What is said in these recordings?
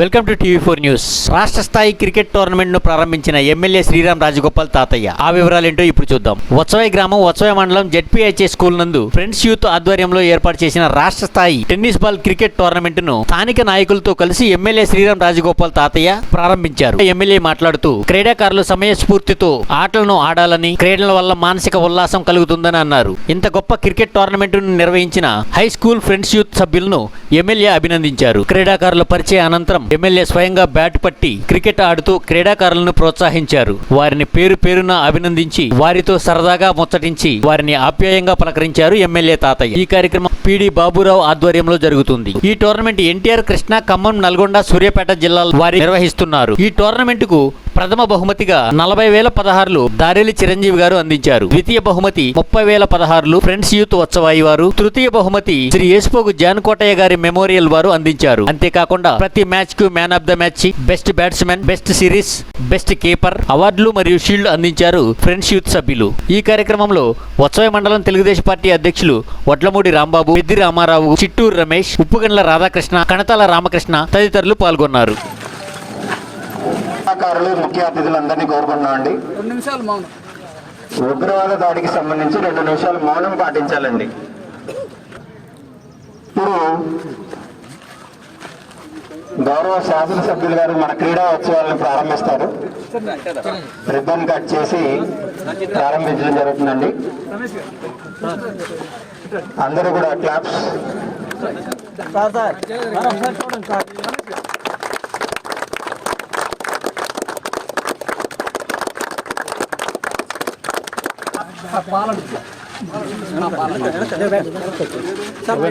Welcome to TV four news. రాష్ట్ర స్థాయి cricket టోర్నమెంట్ను ప్రారంభించిన ఎమ్మెల్యే శ్రీరామ్ రాజగోపాల్ తాతయ్య. ఆ వివరాలు ఏంటో ఇప్పుడు చూద్దాం. వత్సవై గ్రామం వత్సవై మండలం జెడ్పీహెచ్ఏ స్కూల్ నందు ఫ్రెండ్స్ యూత్ ఆధ్వర్యంలో ఏర్పాటు చేసిన రాష్ట్ర స్థాయి టెన్నిస్ బాల్ క్రికెట్ టోర్నమెంట్ను స్థానిక నాయకులతో కలిసి ఎమ్మెల్యే శ్రీరామ్ రాజగోపాల్ తాతయ్య ప్రారంభించారు. ఎమ్మెల్యే మాట్లాడుతూ క్రీడాకారులు సమయస్ఫూర్తితో ఆటలను ఆడాలని క్రీడల వల్ల మానసిక ఉల్లాసం కలుగుతుందని అన్నారు. ఇంత గొప్ప క్రికెట్ టోర్నమెంట్ను నిర్వహించిన హై స్కూల్ ఫ్రెండ్స్ యూత్ సభ్యులను ఎమ్మెల్యే అభినందించారు. క్రీడాకారుల పరిచయ అనంతరం ఎమ్మెల్యే స్వయంగా బ్యాట్ పట్టి క్రికెట్ ఆడుతూ క్రీడాకారులను ప్రోత్సహించారు. వారిని పేరు పేరున అభినందించి వారితో సరదాగా ముచ్చటించి వారిని ఆప్యాయంగా పలకరించారు ఎమ్మెల్యే తాతయ్య. ఈ కార్యక్రమం పిడి బాబురావు ఆధ్వర్యంలో జరుగుతుంది. ఈ టోర్నమెంట్ ఎన్టీఆర్ కృష్ణా ఖమ్మం నల్గొండ సూర్యాపేట జిల్లాల వారి నిర్వహిస్తున్నారు. ఈ టోర్నమెంట్కు ప్రథమ బహుమతిగా నలభై వేల పదహారులు దారేలి చిరంజీవి గారు అందించారు. ద్వితీయ బహుమతి ముప్పై వేల పదహారులు ఫ్రెండ్స్ యూత్ ఉత్సవాయి వారు. తృతీయ బహుమతి శ్రీ యేసుపోగు జాన్ కోటయ్య గారి మెమోరియల్ వారు అందించారు. అంతేకాకుండా ప్రతి మ్యాచ్కు man of the match best batsmen best series best keeper అవార్డులు మరియు షీల్డ్ అందించారు ఫ్రెండ్స్ యూత్ సభ్యులు. ఈ కార్యక్రమంలో ఉత్సవ మండలం తెలుగుదేశం పార్టీ అధ్యక్షులు వడ్లమూడి రాంబాబు పెద్ది రామారావు చిట్టూరు రమేష్ ఉప్పుగండ్ల రాధాకృష్ణ కణతాల రామకృష్ణ తదితరులు పాల్గొన్నారు. కళాకారులు ముఖ్య అతిథులందరినీ రెండు నిమిషాలు మౌనం. ఉగ్రవాద దాడికి సంబంధించి రెండు నిమిషాలు మౌనం పాటించాలండి. ఇప్పుడు గౌరవ శాసనసభ్యులు గారు మన క్రీడా ఉత్సవాలను ప్రారంభిస్తారు. రిబ్బన్ కట్ చేసి ప్రారంభించడం జరుగుతుందండి. అందరూ కూడా క్లాప్స్.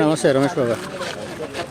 నమస్తే రమేష్ బాబా.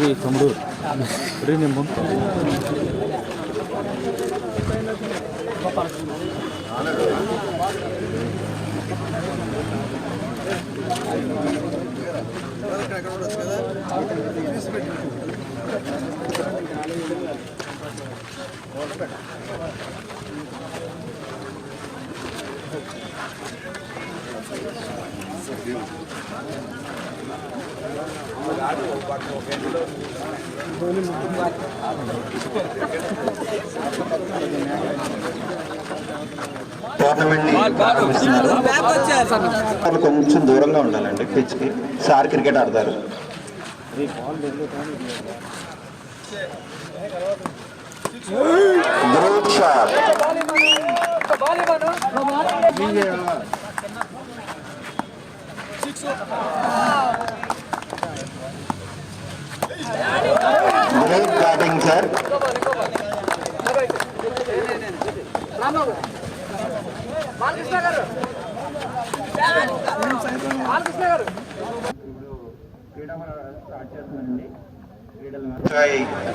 ರೀ ತಂಬು ರೀ ನಿಮ್ಮ Thank you. కొంచెం దూరంగా ఉండాలండి పిచ్కి సార్ క్రికెట్ ఆడతారు. Group shot great batting sir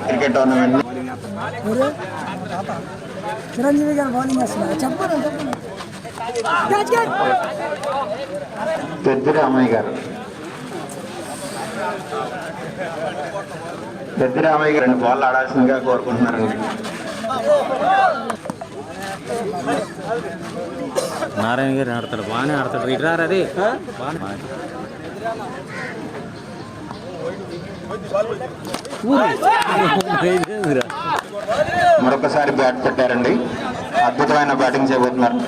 cricket tournament Chiranjeevi garu bowling చేస్తున్నారు. చెప్పండి. పెద్ద రామయ్య గారు. పెద్ద రామయ్య గారు రెండు బాల్ ఆడాల్సిందిగా కోరుకుంటున్నారండి నారాయణ గారు ఆడతాడు బాగానే ఆడతాడు. ఇటు రారా అది. మరొకసారి బ్యాట్ పెట్టారండి. అద్భుతమైన బ్యాటింగ్ చేయబోతున్నారు.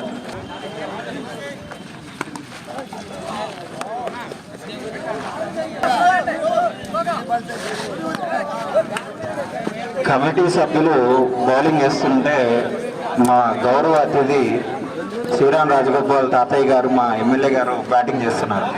కమిటీ సభ్యులు బౌలింగ్ వేస్తుంటే మా గౌరవ అతిథి శ్రీరామ్ రాజగోపాల్ తాతయ్య గారు మా ఎమ్మెల్యే గారు బ్యాటింగ్ చేస్తున్నారు.